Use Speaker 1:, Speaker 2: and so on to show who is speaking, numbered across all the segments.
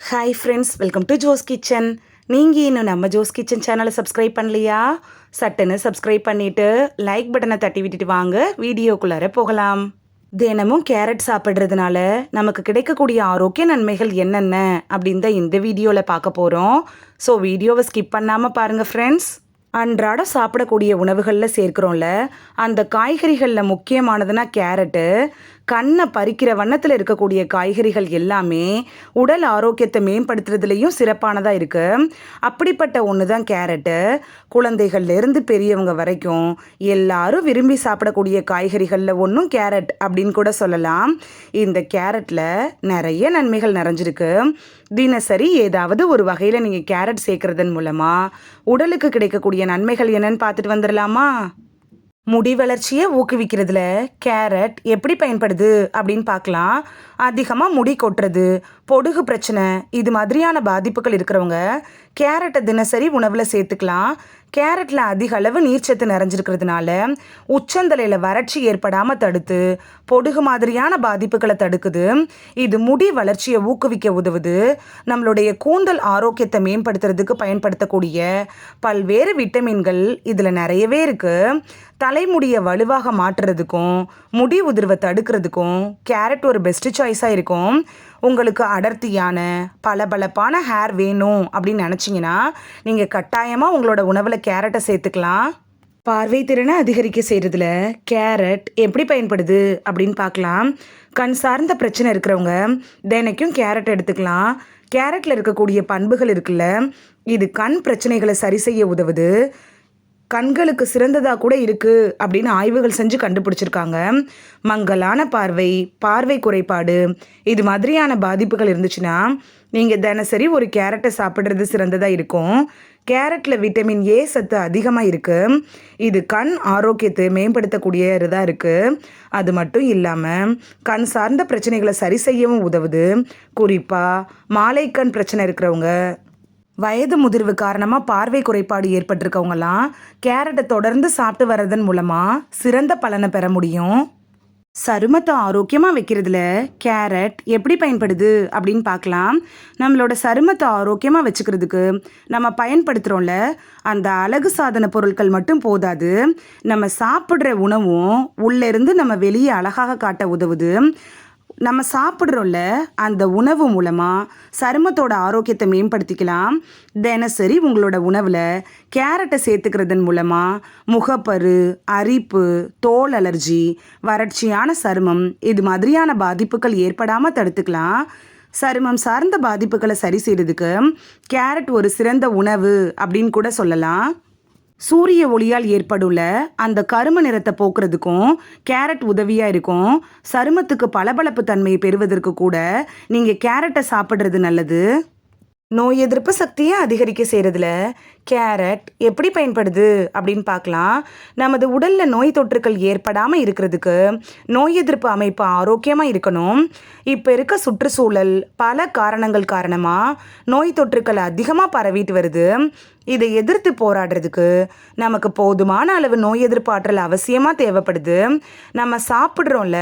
Speaker 1: Hi friends welcome to Jo's kitchen நீங்கள் இன்னும் நம்ம ஜோஸ் கிச்சன் சேனலை சப்ஸ்கிரைப் பண்ணலையா? சட்டுன்னு சப்ஸ்கிரைப் பண்ணிவிட்டு லைக் பட்டனை தட்டி விட்டுட்டு வாங்க வீடியோக்குள்ளார போகலாம். தினமும் கேரட் சாப்பிட்றதுனால நமக்கு கிடைக்கக்கூடிய ஆரோக்கிய நன்மைகள் என்னென்ன அப்படின்னு தான் இந்த வீடியோவில் பார்க்க போகிறோம் ஸோ வீடியோவை ஸ்கிப் பண்ணாமல் பாருங்கள் ஃப்ரெண்ட்ஸ் அன்றாடம் சாப்பிடக்கூடிய உணவுகளில் சேர்க்குறோம்ல அந்த காய்கறிகளில் முக்கியமானதுன்னா கேரட்டு கண்ணை பறிக்கிற வண்ணத்தில் இருக்கக்கூடிய காய்கறிகள் எல்லாமே உடல் ஆரோக்கியத்தை மேம்படுத்துறதுலேயும் சிறப்பானதாக இருக்குது அப்படிப்பட்ட ஒன்று தான் கேரட்டு குழந்தைகள்லேருந்து பெரியவங்க வரைக்கும் எல்லாரும் விரும்பி சாப்பிடக்கூடிய காய்கறிகளில் ஒன்றும் கேரட் அப்படின்னு கூட சொல்லலாம். இந்த கேரட்டில் நிறைய நன்மைகள் நிறைஞ்சிருக்கு. தினசரி ஏதாவது ஒரு வகையில் நீங்கள் கேரட் சேர்க்கறதன் மூலமாக உடலுக்கு கிடைக்கக்கூடிய நன்மைகள் என்னன்னு பார்த்துட்டு வந்துடலாமா முடி வளர்ச்சியை ஊக்குவிக்கிறதுல கேரட் எப்படி பயன்படுது அப்படின்னு பார்க்கலாம். அதிகமாக முடி கொட்டுறது பொடுகு பிரச்சனை இது மாதிரியான பாதிப்புகள் இருக்கிறவங்க கேரட்டை தினசரி உணவில் சேர்த்துக்கலாம். கேரட்டில் அதிக அளவு நீர்ச்சத்து நிறைஞ்சிருக்கிறதுனால உச்சந்தலையில் வறட்சி ஏற்படாமல் தடுத்து பொடுகு மாதிரியான பாதிப்புகளை தடுக்குது. இது முடி வளர்ச்சியை ஊக்குவிக்க உதவுது. நம்மளுடைய கூந்தல் ஆரோக்கியத்தை மேம்படுத்துறதுக்கு பயன்படுத்தக்கூடிய பல்வேறு விட்டமின்கள் இதில் நிறையவே இருக்குது தலைமுடியை வலுவாக மாற்றுறதுக்கும் முடி உதிர்வை தடுக்கிறதுக்கும் கேரட் ஒரு பெஸ்ட் சாய்ஸாக இருக்கும். உங்களுக்கு அடர்த்தியான பளபளப்பான ஹேர் வேணும் அப்படின்னு நினச்சிங்கன்னா நீங்கள் கட்டாயமாக உங்களோட உணவில் கேரட்டை சேர்த்துக்கலாம். பார்வை திறனை அதிகரிக்க செய்கிறதுல கேரட் எப்படி பயன்படுது அப்படின்னு பார்க்கலாம். கண் சார்ந்த பிரச்சனை இருக்கிறவங்க தினைக்கும் கேரட் எடுத்துக்கலாம். கேரட்டில் இருக்கக்கூடிய பண்புகள் இருக்குல்ல இது கண் பிரச்சனைகளை சரி செய்ய உதவுது. கண்களுக்கு சிறந்ததாக கூட இருக்குது அப்படின்னு ஆய்வுகள் செஞ்சு கண்டுபிடிச்சிருக்காங்க. மங்கலான பார்வை பார்வை குறைபாடு இது மாதிரியான பாதிப்புகள் இருந்துச்சுன்னா நீங்கள் தினசரி ஒரு கேரட்டை சாப்பிட்றது சிறந்ததாக இருக்கும். கேரட்டில் விட்டமின் ஏ சத்து அதிகமாக இருக்குது இது கண் ஆரோக்கியத்தை மேம்படுத்தக்கூடிய இதாக இருக்குது அது மட்டும் இல்லாமல் கண் சார்ந்த பிரச்சனைகளை சரி செய்யவும் உதவுது. குறிப்பாக மாலை கண் பிரச்சனை இருக்கிறவங்க. வயது முதிர்வு காரணமாக பார்வை குறைபாடு ஏற்பட்டிருக்கவங்களாம் கேரட்டை தொடர்ந்து சாப்பிட்டு வர்றதன் மூலமாக சிறந்த பலனை பெற முடியும். சருமத்தை ஆரோக்கியமாக வைக்கிறதுல கேரட் எப்படி பயன்படுது அப்படின்னு பார்க்கலாம். நம்மளோட சருமத்தை ஆரோக்கியமாக வச்சுக்கிறதுக்கு நம்ம பயன்படுத்துகிறோம்ல அந்த அழகு சாதன பொருட்கள் மட்டும் போதாது நம்ம சாப்பிட்ற உணவும் உள்ளேருந்து நம்ம வெளியே அழகாக காட்ட உதவுது. நம்ம சாப்பிட்றோம்ல அந்த உணவு மூலமாக சருமத்தோட ஆரோக்கியத்தை மேம்படுத்திக்கலாம். தினசரி உங்களோட உணவில் கேரட்டை சேர்த்துக்கிறதன் மூலமாக முகப்பரு அரிப்பு தோல் அலர்ஜி வறட்சியான சருமம் இது மாதிரியான பாதிப்புகள் ஏற்படாமல் தடுத்துக்கலாம். சருமம் சார்ந்த பாதிப்புகளை சரி செய்கிறதுக்கு கேரட் ஒரு சிறந்த உணவு அப்படின்னு கூட சொல்லலாம். சூரிய ஒளியால் ஏற்படுள்ள அந்த கரும நிறத்தை போக்குறதுக்கும் கேரட் உதவியாக இருக்கும். சருமத்துக்கு பளபளப்பு தன்மையை பெறுவதற்கு கூட நீங்கள் கேரட்டை சாப்பிட்றது நல்லது. நோய் எதிர்ப்பு சக்தியை அதிகரிக்க செய்கிறதுல கேரட் எப்படி பயன்படுது அப்படின்னு பார்க்கலாம். நமது உடலில் நோய் தொற்றுக்கள் ஏற்படாமல் இருக்கிறதுக்கு நோய் எதிர்ப்பு அமைப்பு ஆரோக்கியமாக இருக்கணும். இப்போ இருக்க சுற்றுச்சூழல் பல காரணங்கள் காரணமாக நோய் தொற்றுக்கள் அதிகமாக பரவிட்டு வருது. இதை எதிர்த்து போராடுறதுக்கு நமக்கு போதுமான அளவு நோய் எதிர்ப்பு ஆற்றல் அவசியமாக தேவைப்படுது. நம்ம சாப்பிட்றோம்ல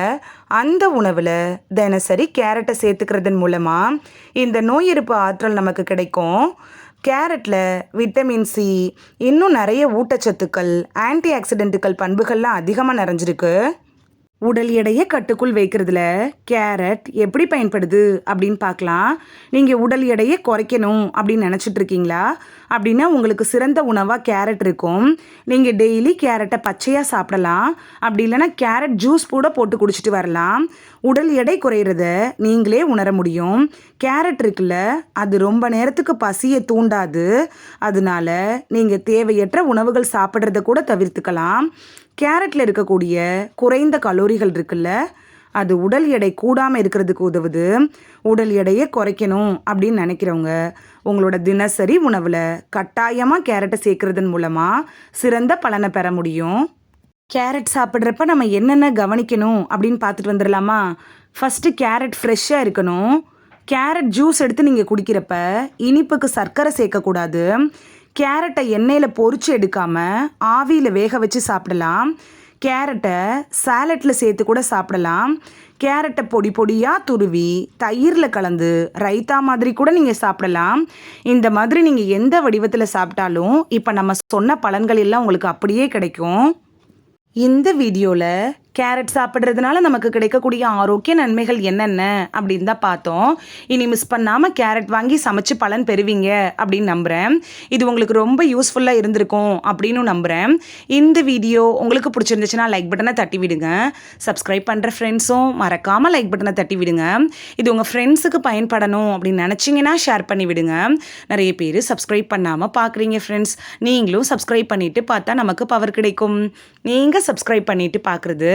Speaker 1: அந்த உணவில் தினசரி கேரட்டை சேர்த்துக்கிறதன் மூலமாக இந்த நோய் எதிர்ப்பு ஆற்றல் நமக்கு கிடைக்கும். கேரட்டில் விட்டமின் சி இன்னும் நிறைய ஊட்டச்சத்துக்கள் ஆன்டி ஆக்சிடென்ட்டுகள் பண்புகள்லாம் அதிகமாக நிறைஞ்சிருக்கு. உடல் எடையை கட்டுக்குள் வைக்கிறதுல கேரட் எப்படி பயன்படுது அப்படின்னு பார்க்கலாம். நீங்கள் உடல் எடையை குறைக்கணும் அப்படின்னு நினச்சிட்டு இருக்கீங்களா? அப்படின்னா உங்களுக்கு சிறந்த உணவாக கேரட் இருக்கும். நீங்கள் டெய்லி கேரட்டை பச்சையாக சாப்பிடலாம். அப்படி இல்லைன்னா கேரட் ஜூஸ் கூட போட்டு குடிச்சிட்டு வரலாம். உடல் எடை குறையிறத நீங்களே உணர முடியும். கேரட் இருக்குல்ல அது ரொம்ப நேரத்துக்கு பசியை தூண்டாது. அதனால நீங்கள் தேவையற்ற உணவுகள் சாப்பிட்றத கூட தவிர்த்துக்கலாம். கேரட்டில் இருக்கக்கூடிய குறைந்த கலோரிகள் இருக்குல்ல அது உடல் எடை கூடாமல் இருக்கிறதுக்கு உதவுது. உடல் எடையை குறைக்கணும் அப்படின்னு நினைக்கிறவங்க உங்களோட தினசரி உணவில் கட்டாயமாக கேரட்டை சேர்க்கறதன் மூலமாக சிறந்த பலனை பெற முடியும். கேரட் சாப்பிட்றப்ப நம்ம என்னென்ன கவனிக்கணும் அப்படின்னு பார்த்துட்டு வந்துடலாமா? ஃபஸ்ட்டு கேரட் ஃப்ரெஷ்ஷாக இருக்கணும். கேரட் ஜூஸ் எடுத்து நீங்கள் குடிக்கிறப்ப இனிப்புக்கு சர்க்கரை சேர்க்கக்கூடாது. கேரட்டை எண்ணெயில் பொறிச்சு எடுக்காமல் ஆவியில் வேக வச்சு சாப்பிடலாம். கேரட்டை சாலட்டில் சேர்த்து கூட சாப்பிடலாம். கேரட்டை பொடி பொடியாக துருவி தயிரில் கலந்து ரைத்தா மாதிரி கூட நீங்கள் சாப்பிடலாம். இந்த மாதிரி நீங்கள் எந்த வடிவத்தில் சாப்பிட்டாலும் இப்போ நம்ம சொன்ன பலன்கள் எல்லாம் உங்களுக்கு அப்படியே கிடைக்கும். இந்த வீடியோவில் கேரட் சாப்பிட்றதுனால நமக்கு கிடைக்கக்கூடிய ஆரோக்கிய நன்மைகள் என்னென்ன அப்படின்னு தான் பார்த்தோம். இனி மிஸ் பண்ணாமல் கேரட் வாங்கி சமைச்சு பலன் பெறுவீங்க அப்படின்னு நம்புகிறேன் இது உங்களுக்கு ரொம்ப யூஸ்ஃபுல்லாக இருந்திருக்கும் அப்படின்னு நம்புகிறேன் இந்த வீடியோ உங்களுக்கு பிடிச்சிருந்துச்சுன்னா லைக் பட்டனை தட்டி விடுங்க. சப்ஸ்கிரைப் பண்ணுற ஃப்ரெண்ட்ஸும் மறக்காமல் லைக் பட்டனை தட்டி விடுங்க. இது உங்கள் ஃப்ரெண்ட்ஸுக்கு பயன்படணும் அப்படின்னு நினச்சிங்கன்னா ஷேர் பண்ணி விடுங்க. நிறைய பேர் சப்ஸ்கிரைப் பண்ணாமல் பார்க்குறீங்க ஃப்ரெண்ட்ஸ் நீங்களும் சப்ஸ்கிரைப் பண்ணிவிட்டு பார்த்தா நமக்கு பவர் கிடைக்கும். நீங்கள் சப்ஸ்கிரைப் பண்ணிவிட்டு பார்க்குறது